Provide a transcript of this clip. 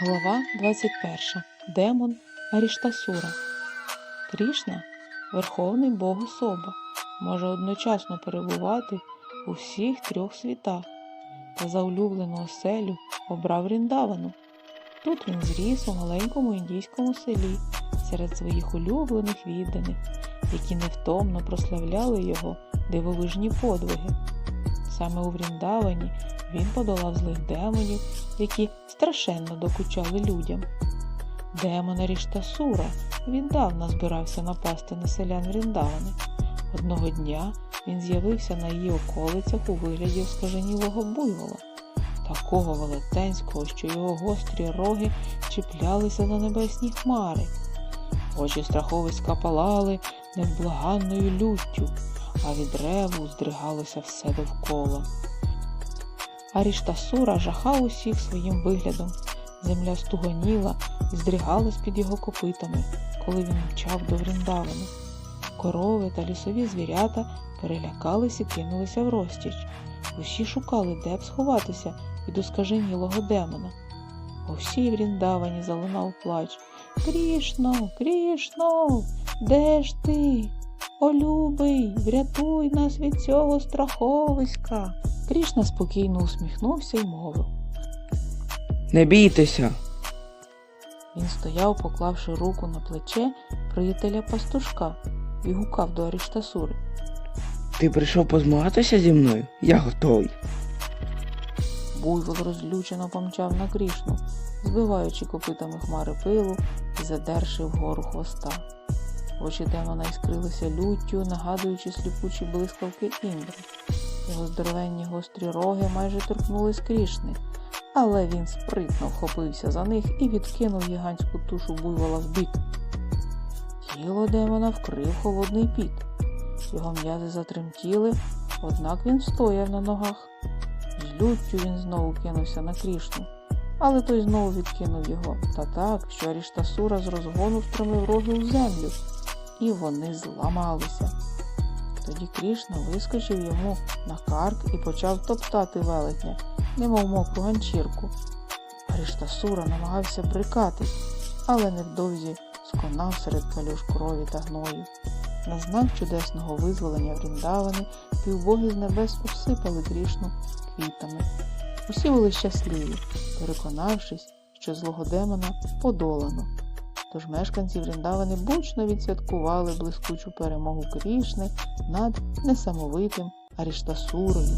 Глава 21. Демон Аріштасура. Крішна Верховний Бог особа, може одночасно перебувати у всіх трьох світах та за улюблену оселю обрав Ріндавану. Тут він зріс у маленькому індійському селі серед своїх улюблених відданих, які невтомно прославляли його дивовижні подвиги. Саме у Вріндавані він подолав злих демонів, які страшенно докучали людям. Демон Аріштасура віддавна збирався напасти на селян Вріндавани. Одного дня він з'явився на її околицях у вигляді оскаженілого буйвола, такого велетенського, що його гострі роги чіплялися за небесні хмари. Очі страховиська палали невблаганною люттю, а від реву здригалося все довкола. Аріштасура жахав усіх своїм виглядом. Земля стугоніла і здригалась під його копитами, коли він мчав до Вріндавани. Корови та лісові звірята перелякались і кинулися в розтіч. Усі шукали, де б сховатися від оскаженілого демона. У всій Вріндавані залунав плач. Крішно, Крішно, де ж ти? О, любий, врятуй нас від цього страховиська. Крішна спокійно усміхнувся і мовив. Не бійтеся, Він стояв, поклавши руку на плече приятеля пастушка і гукав до Аріштасури. ти прийшов позмагатися зі мною? Я готовий. Буйвол розлючено помчав на Крішну, збиваючи копитами хмари пилу і задерши вгору хвоста. Очі демона іскрилися люттю, нагадуючи сліпучі блискавки індри. Його здоровенні гострі роги майже торкнулись Крішни, але він спритно вхопився за них і відкинув гігантську тушу буйвола вбік. Тіло демона вкрив холодний піт. Його м'язи затремтіли, однак він стояв на ногах. З люттю він знову кинувся на Крішну, але той знову відкинув його, та так, що Аріштасура з розгону встромив роги у землю, і вони зламалися. Тоді Крішна вискочив йому на карк і почав топтати велетня, немов мокру ганчірку. Аріштасура намагався брикати, але невдовзі сконав серед калюш крові та гною. На знак чудесного визволення Вріндавани півбоги з небес усипали Крішну квітами. Усі були щасливі, переконавшись, що злого демона подолано. Тож мешканці Вріндавани бучно відсвяткували блискучу перемогу Крішни над несамовитим Аріштасурою.